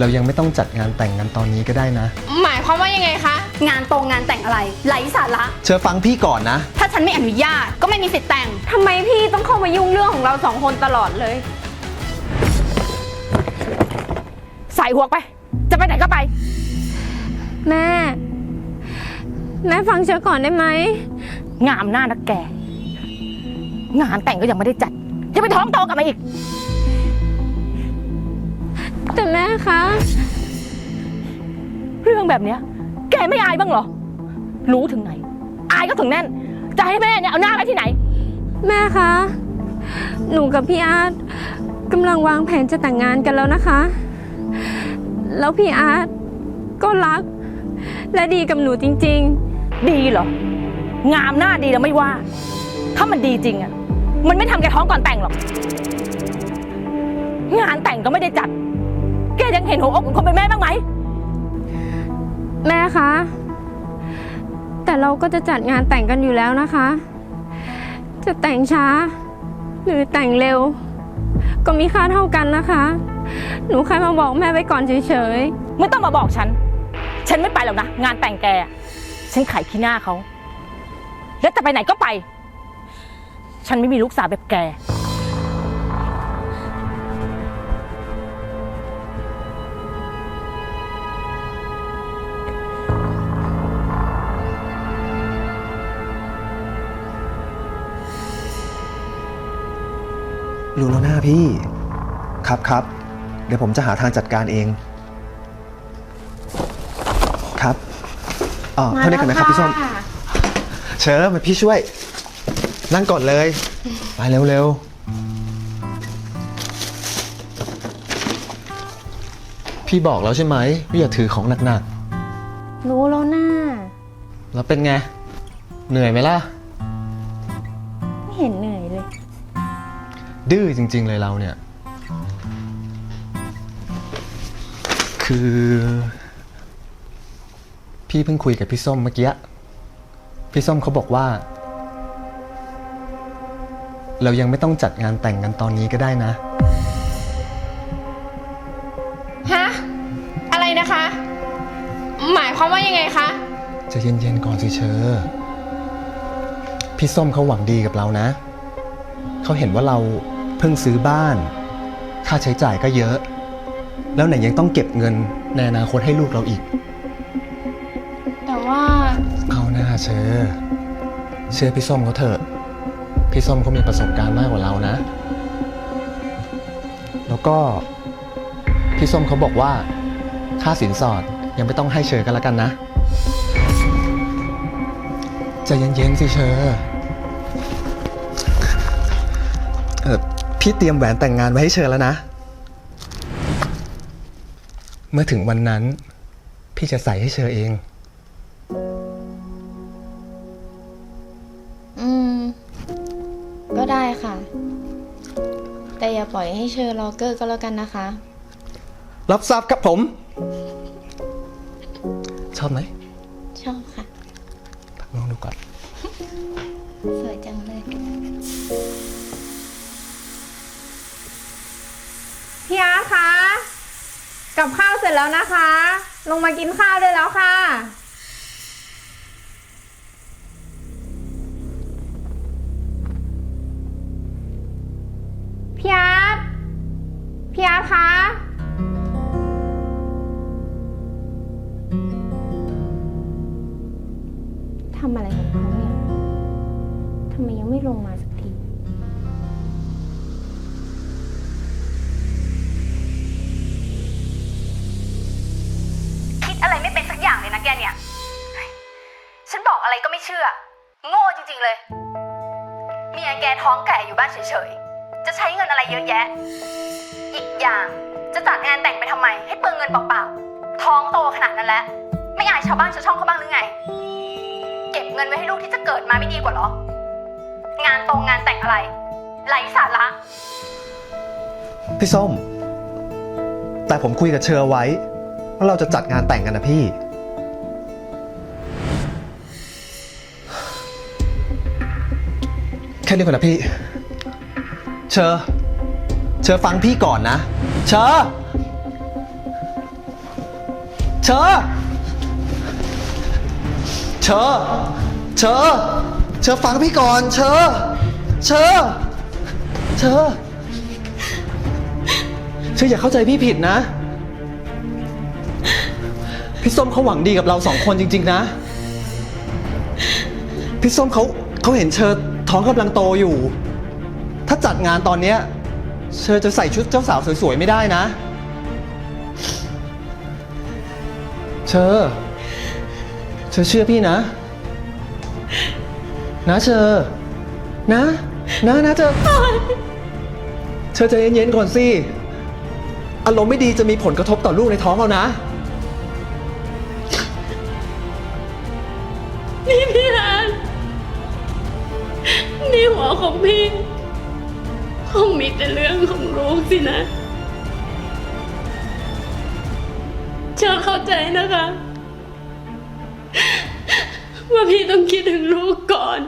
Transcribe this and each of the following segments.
เรายังไม่ต้องจัดงานแต่งกันตอนนี้ก็ได้นะ หมายความว่ายังไงคะ งานตรงงานแต่งอะไรไร้สาระเชอฟังพี่ก่อนนะ ถ้าฉันไม่อนุญาตก็ไม่มีสิทธิ์แต่งทำไมพี่ต้องเข้ามายุ่งเรื่องของเราสองคนตลอดเลย ใส่หัวไป จะไปไหนก็ไป แม่ แม่ฟังเชอก่อนได้ไหม งามหน้านักแก งานแต่งก็ยังไม่ได้จัดยังไปท้องโตกลับมาอีก แต่แม่คะ เรื่องแบบเนี้ย แกไม่อายบ้างเหรอ รู้ถึงไหน อายก็ถึงแน่น จะให้แม่เนี่ยเอาหน้าไปที่ไหน แม่คะ หนูกับพี่อาร์ตกำลังวางแผนจะแต่งงานกันแล้วนะคะ แล้วพี่อาร์ตก็รัก และดีกับหนูจริง ดีเหรอ งามหน้าดีแล้วไม่ว่า ถ้ามันดีจริงอะมันไม่ทำแกท้องก่อนแต่งหรอก งานแต่งก็ไม่ได้จัดแก ยังเห็นหัวอกของคนเป็นแม่บ้างไหมๆแม่คะ แต่เราก็จะจัดงานแต่งกันอยู่แล้วนะคะ จะแต่งช้า หรือแต่งเร็ว ก็มีค่าเท่ากันนะคะ หนูแค่มาบอกแม่ไว้ก่อนเฉยๆไม่ต้องมาบอกฉัน ฉันไม่ไปหรอกนะ งานแต่งแกอะฉันขายขี้หน้าเขา แล้วจะไปไหนก็ไป ฉันไม่มีลูกสาวแบบแก รู้แล้วหน้าพี่ ครับครับ เดี๋ยวผมจะหาทางจัดการเอง ครับอ๋อเท่านี้ก่อนนะครับพี่ส้ม เชิญมาพี่ช่วย นั่งก่อนเลย ไปเร็วๆพี่บอกแล้วใช่ไหมว่าอย่าถือของหนักรู้แล้วนะ่าๆ แล้วเป็นไง เหนื่อยไหมล่ะ ดื้อจริง ๆ เลยเราเนี่ย คือ พี่เพิ่งคุยกับพี่ส้มเมื่อกี้ พี่ส้มเขาบอกว่า เรายังไม่ต้องจัดงานแต่งกันตอนนี้ก็ได้นะ ฮะ อะไรนะคะ หมายความว่ายังไงคะ จะเย็นๆก่อนสิเชอพี่ส้มเขาหวังดีกับเรานะ เขาเห็นว่าเรา เพิ่งซื้อบ้าน ค่าใช้จ่ายก็เยอะ แล้วไหนยังต้องเก็บเงินในอนาคตให้ลูกเราอีก แต่ว่าเอาหน้าเชอเชื่อพี่ส้มเขาเถอะ พี่ส้มเขามีประสบการณ์มากกว่าเรานะ แล้วก็พี่ส้มเขาบอกว่าค่าสินสอดยังไม่ต้องให้เชอกันแล้วกันนะใจะเย็นๆสิเชอเอ พี่เตรียมแหวนแต่งงานไว้ให้เชอแล้วนะ เมื่อถึงวันนั้น พี่จะใส่ให้เชอเอง อืม ก็ได้ค่ะ แต่อย่าปล่อยให้เชอร์รอเกอร์ก็แล้วกันนะคะ รับทราบครับผม ชอบไหม คะ กับข้าวเสร็จแล้วนะคะ ลงมากินข้าวได้แล้วค่ะ พี่อาร์ตพี่อาร์ตคะทำอะไรของเขาเนี่ยทำไมยังไม่ลงมาสักที แกเนี่ย ฉันบอกอะไรก็ไม่เชื่อ โง่จริงๆเลย เมียแกท้องแก่อยู่บ้านเฉยๆ จะใช้เงินอะไรเยอะแยะ อีกอย่างจะจัดงานแต่งไปทำไม ให้เปลืองเงินเปล่าๆ ท้องโตขนาดนั้นแล้ว ไม่อายชาวบ้านชาวช่องเขาบ้างหรือไง เก็บเงินไว้ให้ลูกที่จะเกิดมาไม่ดีกว่าหรอ งานตรงงานแต่งอะไรไร้สาระพี่ส้ม แต่ผมคุยกับเชอไว้ว่าเราจะจัดงานแต่งกันนะพี่ ค่นี้ก่อนนะพี่ เชอ เชอฟังพี่ก่อนนะ เชอ เชอ เชอ เชอ เชอฟังพี่ก่อน เชอ เชอ เชอ เชออย่าเข้าใจพี่ผิดนะ พี่ส้มเขาหวังดีกับเราสองคนจริง ๆ นะ พี่ส้มเขาเขาเห็นเชอ ท้องกำลังโตอยู่ ถ้าจัดงานตอนเนี้ยเชอจะใส่ชุดเจ้าสาวสวยๆไม่ได้นะ เชอเชอเชื่อพี่นะ นะเชอนะ นะนะเชอเชอใจเย็นๆก่อนสิ อารมณ์ไม่ดีจะมีผลกระทบต่อลูกในท้องเรานะ นี่ พี่คงมีแต่เรื่องของลูกสินะ เชอเข้าใจนะคะ ว่าพี่ต้องคิดถึงลูกก่อน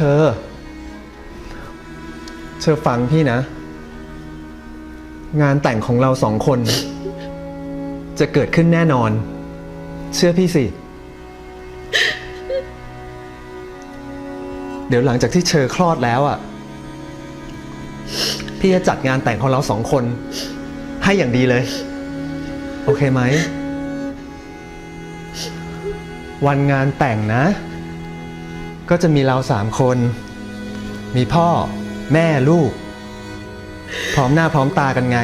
เชอเชอฟังพี่นะ งานแต่งของเราสองคน จะเกิดขึ้นแน่นอน เชื่อพี่สิ เดี๋ยวหลังจากที่เชอคลอดแล้วอะ พี่จะจัดงานแต่งของเราสองคน ให้อย่างดีเลย โอเคไหม วันงานแต่งนะ ก็จะมีเราสามคน มีพ่อแม่ลูก พร้อมหน้าพร้อมตากันไง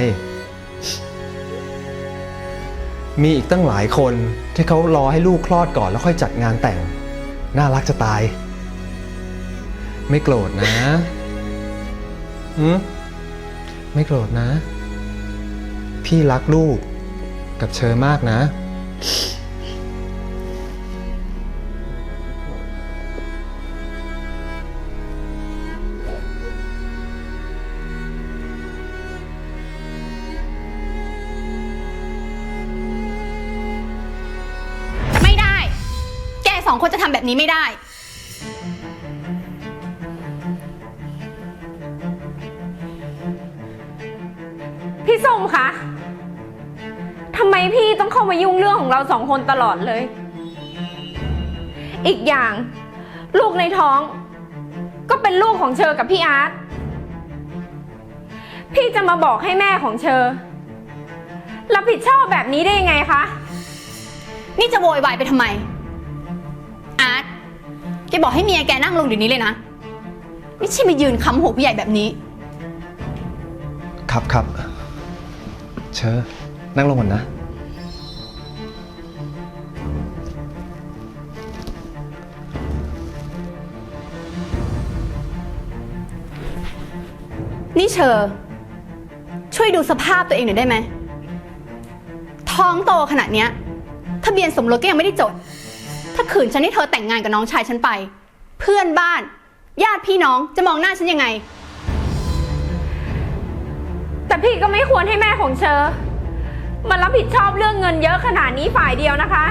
มีอีกตั้งหลายคนที่เขารอให้ลูกคลอดก่อนแล้วค่อยจัดงานแต่ง น่ารักจะตาย ไม่โกรธนะหืมไม่โกรธนะ พี่รักลูกกับเชอมากนะ องคนจะทำแบบนี้ไม่ได้ พี่ส้มคะทำไมพี่ต้องเข้ามายุ่งเรื่องของเราสองคนตลอดเลย อีกอย่าง ลูกในท้อง ก็เป็นลูกของเชอกับพี่อาร์ต พี่จะมาบอกให้แม่ของเชอรับผิดชอบแบบนี้ได้ยังไงคะ นี่จะโวยวายไปทำไม แกบอกให้เมียแกนั่งลงเดี๋ยวนี้เลยนะ ไม่ใช่มายืนค้ำหัวผู้ใหญ่แบบนี้ ครับครับ เชอนั่งลงก่อนนะ นี่เชอช่วยดูสภาพตัวเองหน่อยได้ไหม ท้องโตขนาดเนี้ยทะเบียนสมรสก็ยังไม่ได้จด ถ้าขืนฉันให้เธอแต่งงานกับน้องชายฉันไป เพื่อนบ้าน ญาติพี่น้องจะมองหน้าฉันยังไง แต่พี่ก็ไม่ควรให้แม่ของเชอมารับผิดชอบเรื่องเงินเยอะขนาดนี้ฝ่ายเดียวนะคะ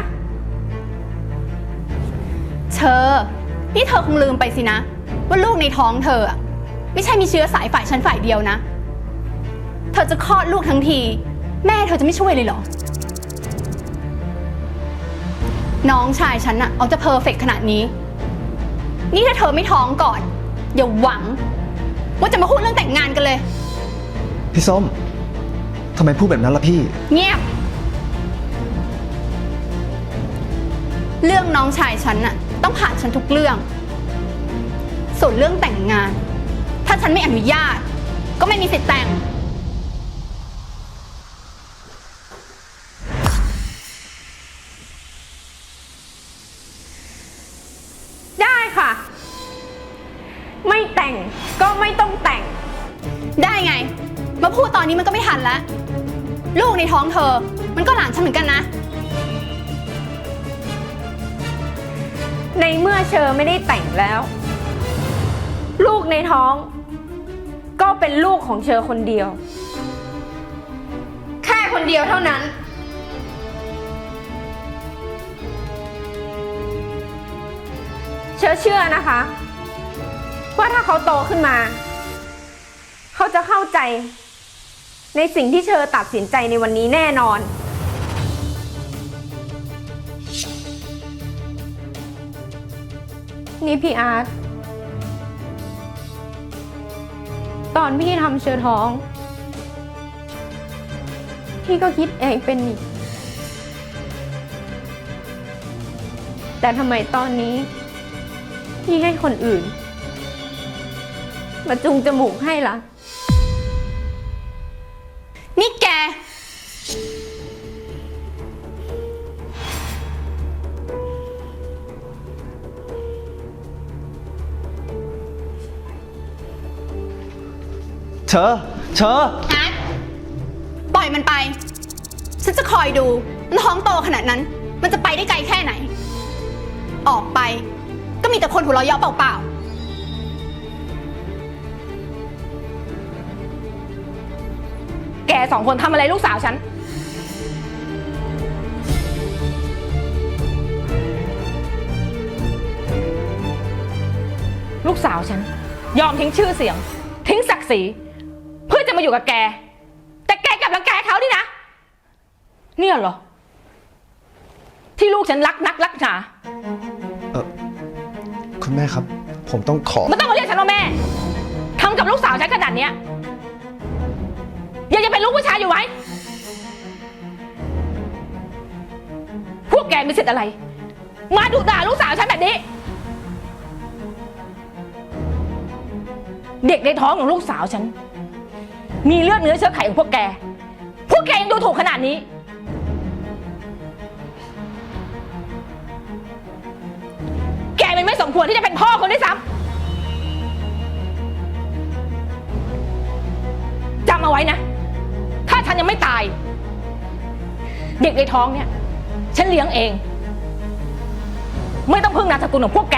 เชอนี่เธอคงลืมไปสินะ ว่าลูกในท้องเธออะไม่ใช่มีเชื้อสายฝ่ายฉันฝ่ายเดียวนะ เธอจะคลอดลูกทั้งที แม่เธอจะไม่ช่วยเลยเหรอ น้องชายฉันอะเอาจะเพอร์เฟกขนาดนี้ นี่ถ้าเธอไม่ท้องก่อน อย่าหวัง ว่าจะมาพูดเรื่องแต่งงานกันเลย พี่ส้มทำไมพูดแบบนั้นล่ะพี่ เงียบ เรื่องน้องชายฉันน่ะต้องผ่านฉันทุกเรื่อง ส่วนเรื่องแต่งงาน ถ้าฉันไม่อนุญาต ก็ไม่มีสิทธิ์แต่ง มาพูดตอนนี้มันก็ไม่ทันแล้ว ลูกในท้องเธอ มันก็หลานฉันเหมือนกันนะ ในเมื่อเชอไม่ได้แต่งแล้ว ลูกในท้อง ก็เป็นลูกของเชอคนเดียว แค่คนเดียวเท่านั้น เชอเชื่อนะคะ ว่าถ้าเขาโตขึ้นมา เขาจะเข้าใจ ในสิ่งที่เชอตัดสินใจในวันนี้แน่นอน นี่พี่อาร์ตตอนพี่ทำเชอท้อง พี่ก็คิดเองเป็นนี่แต่ทำไมตอนนี้ พี่ให้คนอื่น มาจุงจมูกให้ล่ะ เชอเชอร์ปล่อยมันไป ฉันจะคอยดู มันท้องโตขนาดนั้น มันจะไปได้ไกลแค่ไหน ออกไป ก็มีแต่คนหัวเราะเยาะเปล่าๆ แกสองคนทำอะไรลูกสาวฉัน ลูกสาวฉัน ยอมทิ้งชื่อเสียง ทิ้งศักดิ์ศรี อจะมาอยู่กับแก แต่แกกลับรังแกเขาดินะ เนี่ยเหรอ ที่ลูกฉันรักนักรักหนาเออคุณแม่ครับ ผมต้องขอ ไม่ต้องมาเรียกฉันว่าแม่ทำกับลูกสาวฉันขนาดเนี้ยยังจะเป็นลูกผู้ชายอยู่ไหมพวกแกมีสิทธิ์อะไร มาดุด่าลูกสาวฉันแบบนี้ เด็กในท้องของลูกสาวฉัน มีเลือดเนื้อเชื้อไขของพวกแก พวกแกยังดูถูกขนาดนี้ แกมันไม่สมควรที่จะเป็นพ่อคนด้วยซ้ำจำเอาไว้นะ ถ้าฉันยังไม่ตาย เด็กในท้องเนี่ย ฉันเลี้ยงเอง ไม่ต้องพึ่งนามสกุลของพวกแก